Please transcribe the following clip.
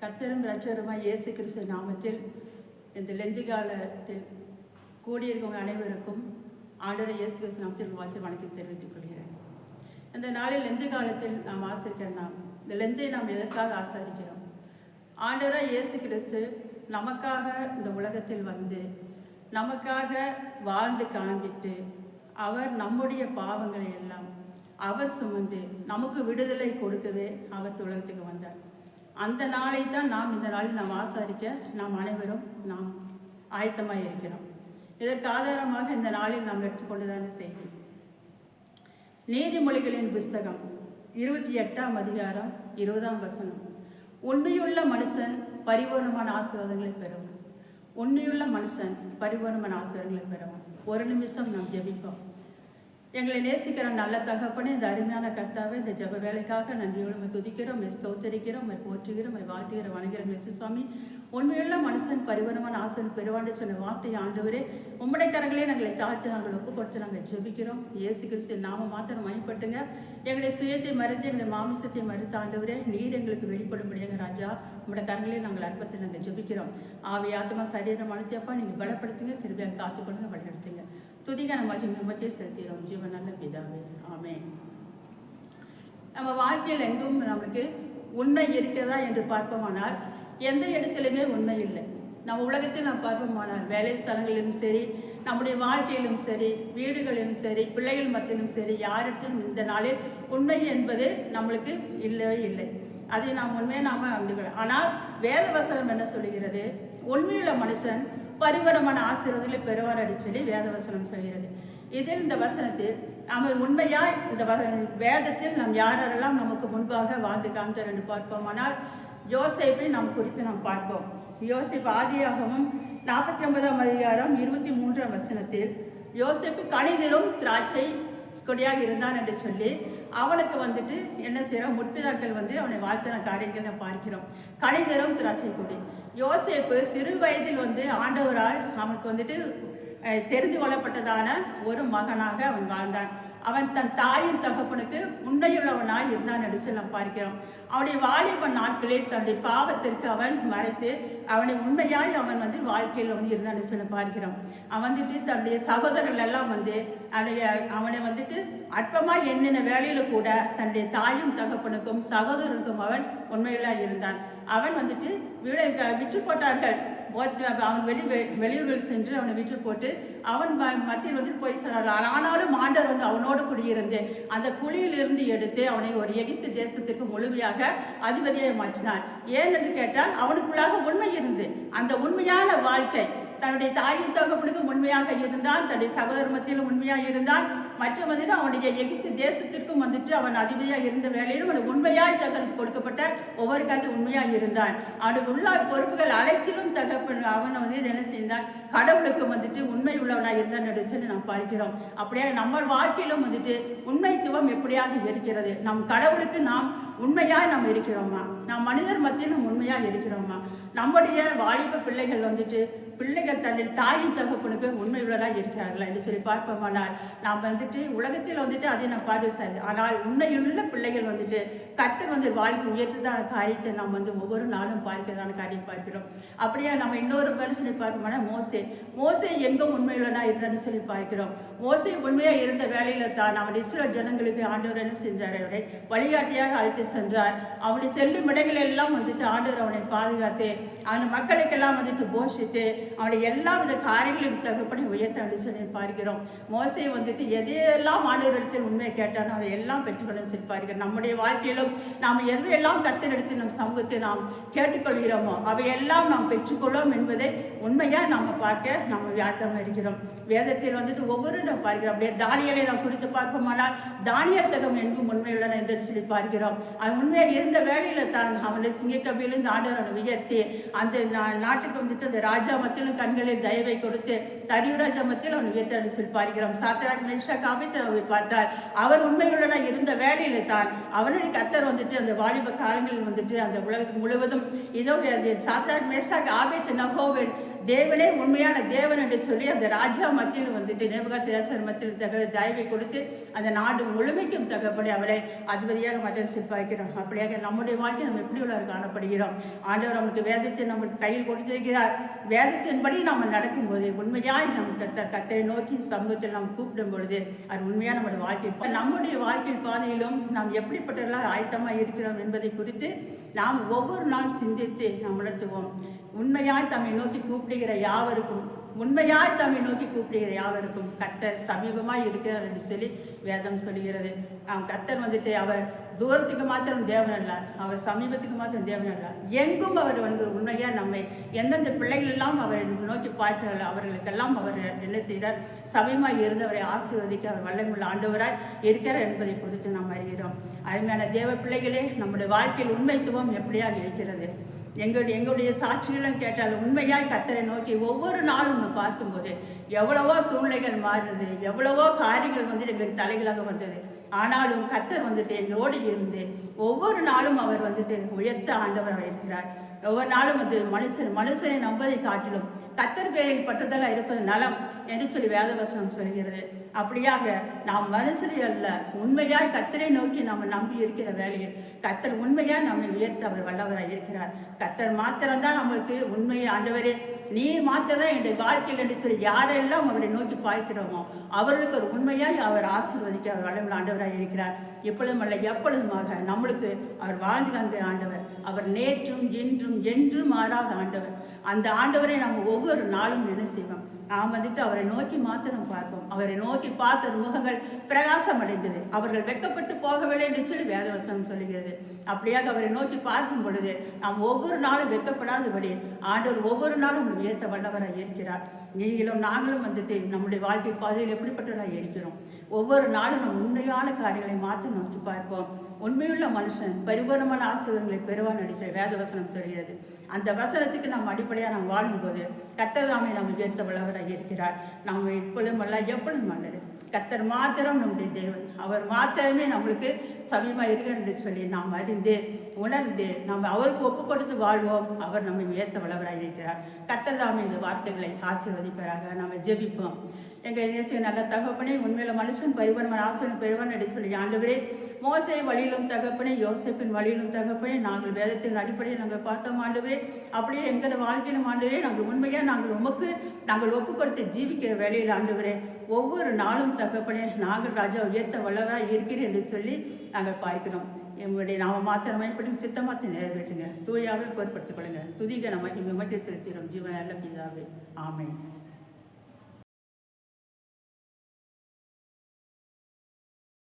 கத்தரும் ரச்சருமாய் இயேசு கிறிஸ்து நாமத்தில் இந்த லெந்து காலத்தில் கூடியிருக்கவங்க அனைவருக்கும் ஆண்டவர் இயேசு கிறிஸ்து நாமத்தில் வாழ்த்து வணக்கம் தெரிவித்துக் கொள்கிறேன். இந்த நாளில் லெந்து காலத்தில் நாம் ஆசிரிக்கிற நாம். இந்த லெந்தை நாம் எதற்காக ஆசாரிக்கிறோம்? ஆண்டவராக இயேசு கிறிஸ்து நமக்காக இந்த உலகத்தில் வந்து நமக்காக வாழ்ந்து காண்பித்து அவர் நம்முடைய பாவங்களை எல்லாம் அவர் சுமந்து நமக்கு விடுதலை கொடுக்கவே அவர் உலகத்துக்கு வந்தார். அந்த நாளை தான் நாம் இந்த நாளில் நாம் ஆசாரிக்க நாம் அனைவரும் நாம் ஆயத்தமாக இருக்கிறோம். இதற்கு ஆதாரமாக இந்த நாளில் நாம் எடுத்துக்கொண்டுதான செய்தி நீதிமொழிகளின் புஸ்தகம் இருபத்தி எட்டாம் அதிகாரம் இருபதாம் வசனம். உண்மையுள்ள மனுஷன் பரிபூர்ணமான ஆசீர்வாதங்களை பெறுவான். உண்மையுள்ள மனுஷன் பரிபூர்ணமான ஆசீர்வாதங்களை பெறுவான். ஒரு நிமிஷம் நாம் ஜெபிப்போம். எங்களை நேசிக்கிற நல்ல தகப்பனே இந்த அருமையான கர்த்தாவை இந்த ஜெப வேலைக்காக நன்றியோடு துதிக்கிறோம் ஸ்தோத்தரிக்கிறோம் உம்மை போற்றுகிறோம் உம்மை வாழ்த்துகிற வணங்குகிறோம் இயேசு சுவாமி. உண்மையுள்ள மனுஷன் பரிவரமான ஆசன் பெறுவாண்டு சொன்ன வார்த்தை ஆண்டவரே. உம்முடைய கரங்களே நாங்களை தாழ்த்து நாங்கள் ஒப்பு கொடுத்து நாங்கள் ஜெபிக்கிறோம். இயேசு கிறிஸ்து நாம மாத்திரம் மயப்பட்டுங்க. எங்களுடைய சுயத்தை மறுத்து எங்களுடைய மாமிசத்தை மறுத்து ஆண்டவரே நீர் எங்களுக்கு வெளிப்படும்படியாக ராஜா உம்முடைய கரங்களே நாங்கள் அற்பத்தை நாங்கள் ஜெபிக்கிறோம். ஆவி ஆத்மா சரீரம் அனுத்தியப்பா நீங்கள் பலப்படுத்துங்க திரும்பியாக காத்துக்கொண்டு வழிநடத்துங்க. துதிகன மகிமை உமக்கே செலுத்துகிறோம். ஜீவன் நல்ல பிதாவே ஆமே நம்ம வாழ்க்கையில் எங்கும் நமக்கு உண்மை இருக்கிறதா என்று பார்ப்போமானால் எந்த இடத்துலையுமே உண்மை இல்லை. நம்ம உலகத்தில் நாம் பார்ப்போமானால் வேலை ஸ்தலங்களிலும் சரி நம்முடைய வாழ்க்கையிலும் சரி வீடுகளிலும் சரி பிள்ளைகள் மத்தியிலும் சரி யாரிடத்திலும் இந்த நாளில் உண்மை என்பது நம்மளுக்கு இல்லவே இல்லை. அதை நாம் உண்மையை நாம் அறிந்துக்கலாம் ஆனால் வேத வசனம் என்ன சொல்கிறது உண்மையுள்ள மனுஷன் பரிவரமான ஆசீர்வாதங்களை பெறுவார் அப்படின்னு சொல்லி வேத வசனம் சொல்கிறது. இதில் இந்த வசனத்தில் நம்ம உண்மையாய் இந்த வேதத்தில் நாம் யாரெல்லாம் நமக்கு முன்பாக வாழ்ந்து காமித்தார் என்று பார்ப்போம். ஆனால் யோசேப்பை நாம் குறித்து நாம் பார்ப்போம். யோசேப் ஆதியாகவும் நாற்பத்தி ஒன்பதாம் அதிகாரம் இருபத்தி மூன்றாம் வசனத்தில் யோசேப்பு கணிதரும் திராட்சை கொடியாக இருந்தான் என்று சொல்லி அவனுக்கு வந்துட்டு என்ன செய்கிறோம் முற்பிதாக்கள் வந்து அவனை வாழ்த்தின காரியங்களை நாம் பார்க்கிறோம். கணிதரும் திராட்சை கொடி யோசேப்பு சிறு வயதில் வந்து ஆண்டவரால் அவனுக்கு வந்துட்டு தெரிந்து கொள்ளப்பட்டதான ஒரு மகனாக அவன் வாழ்ந்தான். அவன் தன் தாயின் தகப்பனுக்கு உண்மையுள்ளவனாய் இருந்தான் என்று நாம் பார்க்கிறோம். அவனுடைய வாலிப நாட்களில் தன்னுடைய பாவத்திற்கு அவன் மறைத்து அவனை உண்மையாய் அவன் வந்து வாழ்க்கையில் வந்து இருந்தான்னு சொல்லி பார்க்கிறோம். அவன் வந்துட்டு தன்னுடைய சகோதரர்கள் எல்லாம் வந்து அவனுடைய அவனை வந்துட்டு அற்பமாக என்னென்ன வேலையில கூட தன்னுடைய தாயும் தகப்பனுக்கும் சகோதரனுக்கும் அவன் உண்மையிலாக இருந்தான். அவன் வந்துட்டு விட விற்று போட்டார்கள் அவன் வெளி வெ- வெளியூர்கள் சென்று அவனை விற்று போட்டு அவன் ம- மத்தியில் வந்து போய் சொன்னார் ஆனாலும் ஆண்டவர் வந்து அவனோடு குடியிருந்து அந்த குழியிலிருந்து எடுத்து அவனை ஒரு எகிப்து தேசத்திற்கு முழுமையாக அதிபதியை மாற்றினான். ஏன் என்று கேட்டால் அவனுக்குள்ளாக உண்மை இருந்து அந்த உண்மையான வாழ்க்கை தன்னுடைய தாயின் தகப்பனுக்கு உண்மையாக இருந்தான் தன்னுடைய சகோதர மத்தியிலும் உண்மையாக இருந்தான் மற்ற வந்துட்டு அவனுடைய எகிப்து தேசத்திற்கும் வந்துட்டு அவன் அதிபதியாக இருந்த வேலையிலும் அவன் உண்மையாய் தகவலுக்கு கொடுக்கப்பட்ட ஒவ்வொரு காலத்து உண்மையாக இருந்தான். அவனுக்கு உள்ள பொறுப்புகள் அனைத்திலும் தகப்பன் அவனை வந்து என்ன செய்தான்? கடவுளுக்கு வந்துட்டு உண்மை உள்ளவனாக இருந்தான் என்று சொல்லி நாம் பார்க்கிறோம். அப்படியே நம்ம வாழ்க்கையிலும் வந்துட்டு உண்மைத்துவம் எப்படியாக இருக்கிறது? நம் கடவுளுக்கு நாம் உண்மையாக நாம் இருக்கிறோமா? நாம் மனிதர் மத்தியில் நம்ம உண்மையாக இருக்கிறோமா? நம்முடைய வாலிப பிள்ளைகள் வந்துட்டு பிள்ளைகள் தன்னில் தாயின் தகப்பனுக்கு உண்மை உள்ளதாக இருக்கிறார்களா என்று சொல்லி பார்ப்போமானால் நாம் வந்துட்டு உலகத்தில் வந்துட்டு அதை நாம் பார்வை செய்யாது ஆனால் உண்மையுள்ள பிள்ளைகள் வந்துட்டு கர்த்தர் வந்து வாழ்க்கை உயர்த்ததான காரியத்தை நாம் வந்து ஒவ்வொரு நாளும் பார்க்கிறதான காரியம் பார்க்கிறோம். அப்படியே நம்ம இன்னொரு மனுஷனை பார்ப்போம்னா மோசே. மோசே எங்கும் உண்மையுள்ளதாக இருந்தான்னு சொல்லி பார்க்கிறோம். மோசே உண்மையாக இருந்த வேலையில் தான் அவன் இஸ்ரோ ஜனங்களுக்கு ஆண்டவர் என்ன செஞ்சார்? அவரை வழிகாட்டியாக அழைத்து சென்றார். அவனுடைய செல்லும் இடங்களெல்லாம் வந்துட்டு ஆண்டவர் அவனை பாதுகாத்து அவன் மக்களுக்கெல்லாம் வந்துட்டு போஷித்து அவனை எல்லா வித காரியங்களும் தகப்பனை உயர்த்த அப்படின்னு சொல்லி பார்க்கிறோம் மோசே வந்துட்டு எதையெல்லாம் ஆண்டவரிடத்தில் உண்மையை கேட்டானோ அதை எல்லாம் பெற்றுக்கொள்ள சொல்லி பார்க்கிறோம் நம்முடைய வாழ்க்கையிலும் நாம் எதையெல்லாம் கத்தரெடுத்து நம் சமூகத்தை நாம் கேட்டுக்கொள்கிறோமோ அவையெல்லாம் நாம் பெற்றுக்கொள்ளோம் என்பதை உண்மையாக நாம் பார்க்க நம்ம வியாத்தம் இருக்கிறோம். வேதத்தில் வந்துட்டு ஒவ்வொரு நாம் பார்க்கிறோம். அப்படியே தானியலை நாம் குறித்து பார்ப்போமானால் தானியத்தகம் எங்கும் உண்மையுள்ளன என்று சொல்லி பார்க்கிறோம். அது உண்மையாக இருந்த வேலையில் தான் அவனை சிங்கக்கபிலிருந்து ஆண்டவர் அவனை உயர்த்தி அந்த நா- நாட்டுக்கு வந்துட்டு அந்த ராஜா மத்தியிலும் கண்களில் தயவை கொடுத்து தரியுராஜா ஜமத்தில் அவன் உயர்த்த பார்க்கிறோம் சாத்தராக் மேஷா காபித்தை பார்த்தார். அவர் உண்மையுள்ளனா இருந்த வேலையில தான். அவனுடைய கத்தர் வந்துட்டு அந்த வாலிப காலங்களில் வந்துட்டு அந்த உலகத்துக்கு முழுவதும் இதோ அது சாத்தராக் மேஷாக் ஆபேத் நகோவன் தேவனே உண்மையான தேவன் என்று சொல்லி அந்த ராஜா மத்தியில் வந்துட்டு நேபகாத்திராச்சர் மத்தியில் தக தயவை கொடுத்து அந்த நாடு முழுமைக்கும் தகப்படி அவளை அதிபதியாக மத்தியில் சிற்பாய்க்கிறோம் அப்படியாக நம்முடைய வாழ்க்கை நம்ம எப்படி உள்ளவர் காணப்படுகிறோம் ஆண்டவர் நமக்கு வேதத்தை நமக்கு கையில் கொடுத்திருக்கிறார் வேதத்தின்படி நாம் நடக்கும்போது உண்மையாய் நம் கத்தரை நோக்கி சமூகத்தில் நாம் கூப்பிடும் பொழுது அது உண்மையாக நம்முடைய வாழ்க்கை நம்முடைய வாழ்க்கை பாதையிலும் நாம் எப்படிப்பட்டவர்களாக ஆயத்தமாக இருக்கிறோம் என்பதை குறித்து நாம் ஒவ்வொரு நாள் சிந்தித்து நாம் உணர்த்துவோம் உண்மையாய் தம்மை நோக்கி கூப்பிடுகிற யாவருக்கும் உண்மையாய் தம்மை நோக்கி கூப்பிடுகிற யாவருக்கும் கர்த்தர் சமீபமாக இருக்கிறார் என்று சொல்லி வேதம் சொல்கிறது அவன் கர்த்தர் வந்துட்டு அவர் தூரத்துக்கு மாத்திரம் தேவன் அல்ல அவர் சமீபத்துக்கு மாத்திரம் தேவன் அல்ல. எங்கும் அவர் வந்து உண்மையாக நம்மை எந்தெந்த பிள்ளைகள் எல்லாம் நோக்கி பார்க்கிறார்கள் அவர்களுக்கெல்லாம் அவர் என்ன செய்கிறார்? சமயமாக இருந்தவரை ஆசீர்வதிக்க அவர் வல்லமுள்ள ஆண்டவராய் இருக்கிறார் என்பதை குறித்து நாம் அறிகிறோம். அருமையான தேவ பிள்ளைகளே நம்முடைய வாழ்க்கையில் உண்மைத்துவம் எப்படியாக இருக்கிறது? எங்களுடைய எங்களுடைய சாட்சிகளும் கேட்டாலும் உண்மையாய் கத்தரை நோக்கி ஒவ்வொரு நாளும் நம்ம பார்க்கும்போது எவ்வளவோ சூழ்நிலைகள் மாறுது எவ்வளவோ காரியங்கள் வந்து எங்களுக்கு தலைகளாக வந்தது. ஆனாலும் கத்தர் வந்துட்டு எங்களோடு இருந்து ஒவ்வொரு நாளும் அவர் வந்துட்டு உயர்த்த ஆண்டவர் இருக்கிறார். ஒவ்வொரு நாளும் வந்து மனுஷன் மனுஷனை நம்பதை காட்டிலும் கத்தர் பேரில் பட்டதெல்லாம் இருப்பது நலம். என்று சொல்லி வேதவசனம் சொல்கிறது. அப்படியாக நாம் மனுஷரை அல்ல உண்மையாய் கத்தரை நோக்கி நம்ம நம்பி இருக்கிற வேலையில் கத்தர் உண்மையாக நம்மை உயர்த்த அவர் வல்லவராக இருக்கிறார். கத்தர் மாத்திரம்தான் நம்மளுக்கு உண்மையை ஆண்டவரே நீ மாத்திரதான் என்னுடைய வாழ்க்கையில் என்று சொல்லி யாரெல்லாம் அவரை நோக்கி பார்க்கிறோமோ அவர்களுக்கு ஒரு உண்மையாய் அவர் ஆசீர்வதிக்க அவர் வல்லமுள்ள ஆண்டவராக இருக்கிறார். எப்பொழுதும் அல்ல எப்பொழுதுமாக நம்மளுக்கு அவர் வாழ்ந்து காண்கிற ஆண்டவர் அவர் நேற்றும் இன்றும் என்றும் மாறாத ஆண்டவர். அந்த ஆண்டவரை நம்ம ஒவ்வொரு நாளும் என்ன செய்வோம்? நாம் வந்துட்டு அவரை நோக்கி மாத்திரம் பார்ப்போம். அவரை நோக்கி பார்த்த முகங்கள் பிரகாசம் அடைந்தது அவர்கள் வெட்கப்பட்டு போகவில்லை என்று சொல்லி வேதவசனம் சொல்லுகிறது. அப்படியாக அவரை நோக்கி பார்க்கும் பொழுது நாம் ஒவ்வொரு நாளும் வெட்கப்படாதபடி ஆண்டவர் ஒவ்வொரு நாளும் உங்களுக்கு ஏற்ற வல்லவராக இருக்கிறார். நீங்களும் நாங்களும் வந்துட்டு நம்முடைய வாழ்க்கை பாதையில் எப்படிப்பட்டவராக இருக்கிறோம். ஒவ்வொரு நாளும் நம் உண்மையான காரியங்களை மாற்றி நோக்கி பார்ப்போம். உண்மையுள்ள மனுஷன் பரிபூர்ணமான ஆசிரியர்களை பெறுவான் அடிச்ச வேத வசனம் சொல்கிறது. அந்த வசனத்துக்கு நாம் அடிப்படையாக நாம் வாழும்போது கத்ததாமை நாம் உயர்த்த வல்லவராக இருக்கிறார். நாம் இப்பொழுதும் அல்ல எப்பொழுதும் அல்லது கத்தர் மாத்திரம் நம்முடைய தேவன். அவர் மாத்திரமே நம்மளுக்கு சமயமாக இருக்கிறார் என்று சொல்லி நாம் அறிந்து உணர்ந்து நாம் அவருக்கு ஒப்பு கொடுத்து வாழ்வோம். அவர் நம்மை உயர்த்த வளவராக இருக்கிறார். கத்தர் தாம் இந்த வார்த்தைகளை ஆசீர்வதிப்பதாக நாம் ஜெபிப்போம். எங்கள் தேசிய நல்ல தகப்பனே உண்மையில மனுஷன் பரிவர்மன் ஆசனம் பெறுவன் என்று சொல்லி ஆண்டவரே மோசை வழியிலும் தகப்பனே யோசிப்பின் வழியிலும் தகப்பனே நாங்கள் வேதத்தின் அடிப்படையில் நாங்கள் பார்த்தோம் ஆண்டவரே. அப்படியே எங்கள் வாழ்க்கையிலும் ஆண்டவரே நாங்கள் உண்மையாக நாங்கள் உமக்கு நாங்கள் ஒப்பு கொடுத்து ஜீவிக்கிற வேலையில் ஆண்டவரே ஒவ்வொரு நாளும் தகப்பனே நாங்கள் ராஜா உயர்த்த வல்லவராக இருக்கிறேன் என்று சொல்லி நாங்கள் பார்க்கிறோம். எங்களுடைய நாம மாத்திரமே இப்படி சித்தமாக நிறைவேற்றுங்க தூயாவே பொருட்படுத்திக் கொள்ளுங்க. துதிக நமக்கு விமர்த்தி செலுத்திடும் ஜீவன் நல்ல பிதாவே. ஆமை